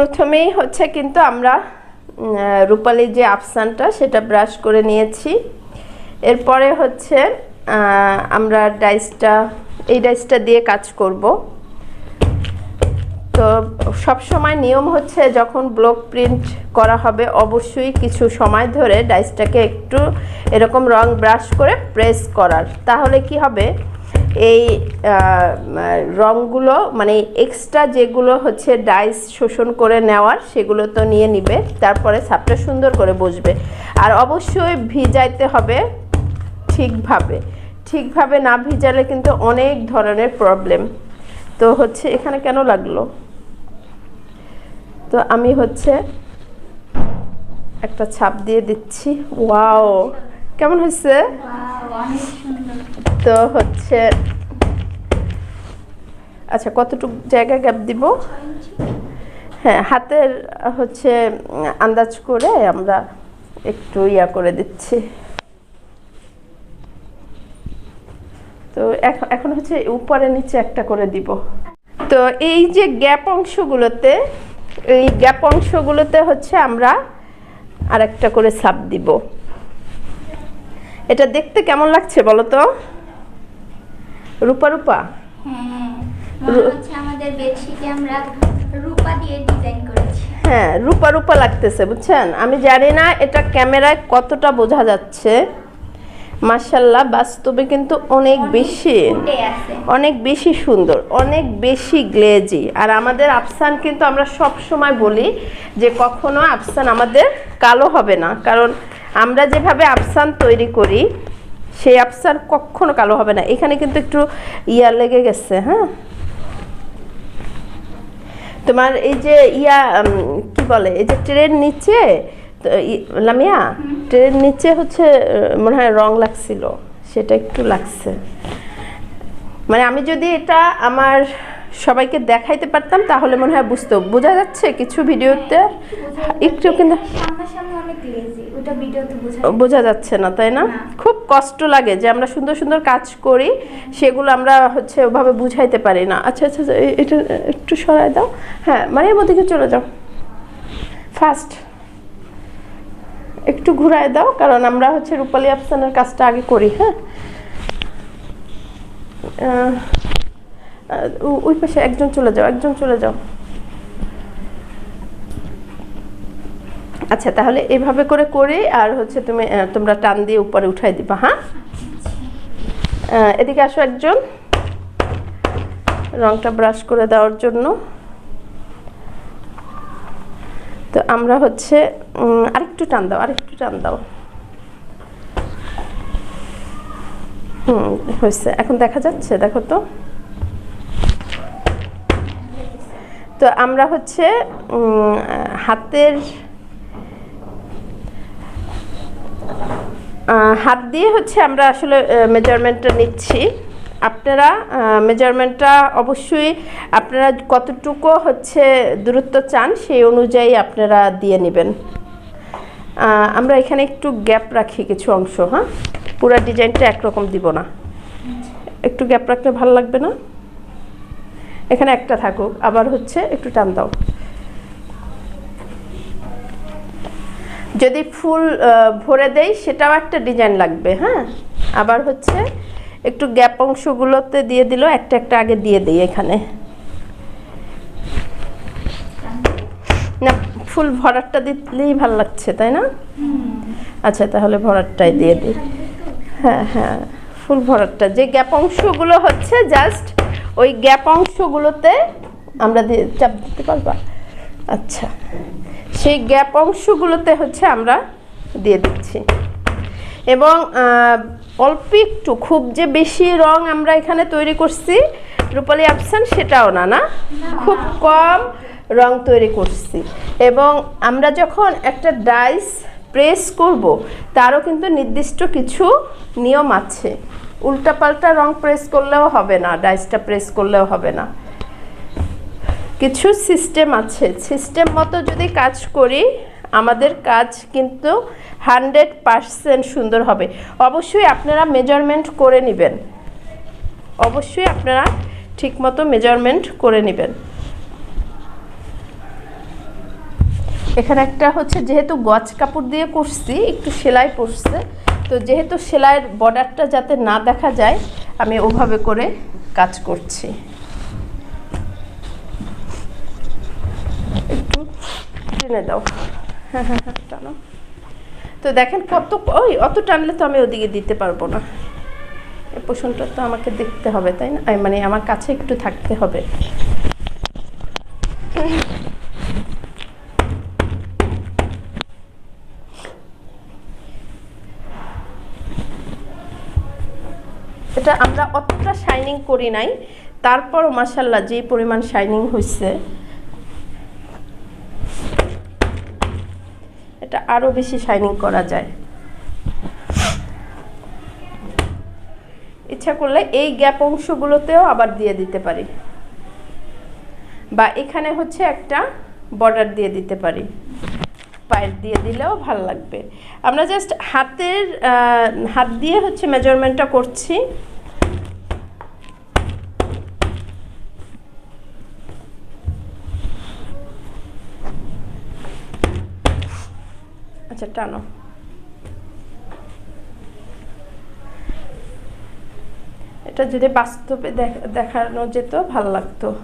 প্রথমেই হচ্ছে কিন্তু আমরা রূপালি যে আফসানটা সেটা ব্রাশ করে নিয়েছি। এরপরে হচ্ছে আমরা ডাইসটা, এই ডাইসটা দিয়ে কাজ করব। তো সব সময় নিয়ম হচ্ছে যখন ব্লক প্রিন্ট করা হবে অবশ্যই কিছু সময় ধরে ডাইসটাকে একটু এরকম রং ব্রাশ করে প্রেস করার। তাহলে কি হবে? এই রঙগুলো মানে এক্সট্রা যেগুলো হচ্ছে ডাইস শোষণ করে নেওয়ার, সেগুলো তো নিয়ে নিবে, তারপরে ছাপটা সুন্দর করে বসবে। আর অবশ্যই ভিজাইতে হবে ঠিকভাবে। ঠিকভাবে না ভিজালে কিন্তু অনেক ধরনের প্রবলেম তো হচ্ছে, এখানে কেন লাগল? তো আমি হচ্ছে একটা ছাপ দিয়ে দিচ্ছি। ওয়াও! কেমন হয়েছে? তো হচ্ছে আচ্ছা কতটুকু জায়গা গ্যাপ দিব? হ্যাঁ হাতের হচ্ছে আন্দাজ করে আমরা একটু ইয়া করে দিচ্ছি। তো এখন হচ্ছে উপরে নিচে একটা করে দিব। তো এই যে গ্যাপ অংশগুলোতে, এই গ্যাপ অংশগুলোতে হচ্ছে আমরা আরেকটা করে সাপ দিব। এটা দেখতে কেমন লাগছে বলো তো? রূপা রূপা? হ্যাঁ করেছি। হ্যাঁ রূপা রূপা লাগতেছে বুঝছেন? আমি জানি না এটা ক্যামেরায় কতটা বোঝা যাচ্ছে। মার্শাল্লাহ বাস্তবে কিন্তু অনেক বেশি। অনেক বেশি সুন্দর অনেক বেশি গ্লেজি। আর আমাদের আফসান কিন্তু আমরা সব সময় বলি যে কখনো আফসান আমাদের কালো হবে না। কারণ আমরা যেভাবে আফসান তৈরি করি সেই আফসান কখনো কালো হবে না। এখানে কিন্তু একটু ইয়া লেগে গেছে হ্যাঁ? তোমার এই যে ইয়া কি বলে এই যে ট্রেন নিচে লামিয়া ট্রেন নিচে হচ্ছে মনে হয় রং লাগছিল সেটা একটু লাগছে। মানে আমি যদি এটা আমার সবাইকে দেখাইতে পারতাম তাহলে মনে হয় বুঝতো। বোঝা যাচ্ছে কিছু ভিডিওতে একটু কিন্তু বোঝা যাচ্ছে। না তাই না। খুব কষ্ট লাগে যে আমরা সুন্দর সুন্দর কাজ করি সেগুলো আমরা হচ্ছে ওভাবে বুঝাইতে পারি না। আচ্ছা আচ্ছা আচ্ছা, এটা একটু সরাই দাও। হ্যাঁ মারিয়াম ওদিকে চলে যাও। ফার্স্ট একটু ঘুরায় দাও কারণ আমরা হচ্ছে রূপালী আফসানের কাজটা আগে করি হ্যাঁ? ওই পাশে একজন চলে যাও একজন চলে যাও। আচ্ছা তাহলে এভাবে করে করে আর হচ্ছে তুমি তোমরা টান দিয়ে উপরে উঠাই দিবা হ্যাঁ? এদিকে আসো একজন। রংটা ব্রাশ করে দেওয়ার জন্য। তো আমরা হচ্ছে আরেকটু টান দাও, আরেকটু টান দাও। হুম, হয়েছে, এখন দেখা যাচ্ছে, দেখো তো। তো আমরা হচ্ছে হাতের হাত দিয়ে হচ্ছে আমরা আসলে মেজারমেন্টটা নিচ্ছি। আপনারা মেজারমেন্টটা অবশ্যই আপনারা কতটুকু হচ্ছে দূরত্ব চান সেই অনুযায়ী আপনারা দিয়ে নেবেন। আমরা এখানে একটু গ্যাপ রাখি কিছু অংশ হ্যাঁ? পুরো ডিজাইনটা একরকম দিব না। একটু গ্যাপ রাখলে ভালো লাগবে না? এখানে একটা থাকুক, আবার হচ্ছে একটু টান দাও। যদি ফুল ভরে দেই সেটাও একটা ডিজাইন লাগবে হ্যাঁ? আবার হচ্ছে একটু গ্যাপ অংশগুলোতে দিয়ে দিল একটা একটা আগে দিয়ে দিই এখানে। না ফুল ভরাটটা দিলেই ভালো লাগছে তাই না? আচ্ছা তাহলে ভরাটটাই দিয়ে দিই। হ্যাঁ হ্যাঁ ফুল ভরাটটা। যে গ্যাপ অংশগুলো হচ্ছে জাস্ট ওই গ্যাপ অংশগুলোতে আমরা দিয়ে চাপ দিতে পারবা? আচ্ছা। সেই গ্যাপ অংশগুলোতে হচ্ছে আমরা দিয়ে দিচ্ছি। এবং অল্প একটু, খুব যে বেশি রং আমরা এখানে তৈরি করছি, রূপালী আফসান সেটাও না না? খুব কম রং তৈরি করছি। এবং আমরা যখন একটা ডাইস প্রেস করব, তারও কিন্তু নির্দিষ্ট কিছু নিয়ম আছে। উল্টাপাল্টা রং প্রেস করলেও হবে না, ডাইসটা প্রেস করলেও হবে না। কিছু সিস্টেম আছে। সিস্টেম মতো যদি কাজ করি, আমাদের কাজ কিন্তু হান্ড্রেড পারসেন্ট সুন্দর হবে। অবশ্যই আপনারা মেজারমেন্ট করে নেবেন। অবশ্যই আপনারা ঠিকমতো মেজারমেন্ট করে নেবেন। এখানে একটা হচ্ছে, যেহেতু গজ কাপড় দিয়ে করছি, একটু সেলাই পড়ছে তো যেহেতু সেলাইয়ের বর্ডারটা যাতে না দেখা যায়, আমি ওভাবে করে কাজ করছি একটু টেনে দাও। টানো তো দেখেন কত, ওই, অত টানলে তো আমি ওদিকে দিতে পারব না। এই পোষণটা তো আমাকে দেখতে হবে, তাই না? মানে আমার কাছে একটু থাকতে হবে। এটা আমরা অতটা শাইনিং করি নাই। তারপরও মাসাল্লাহ যে পরিমাণ শাইনিং হয়েছে এটা আরও বেশি শাইনিং করা যায়। ইচ্ছা করলে এই গ্যাপ অংশগুলোতেও আবার দিয়ে দিতে পারি। বা এখানে হচ্ছে একটা বর্ডার দিয়ে দিতে পারি। পায়ের দিয়ে দিলেও ভালো লাগবে। আমরা জাস্ট হাতের হাত দিয়ে হচ্ছে মেজারমেন্টটা করছি। আচ্ছা টানো। এটা যদি বাস্তবে দেখ- দেখানো যেত ভালো লাগতো।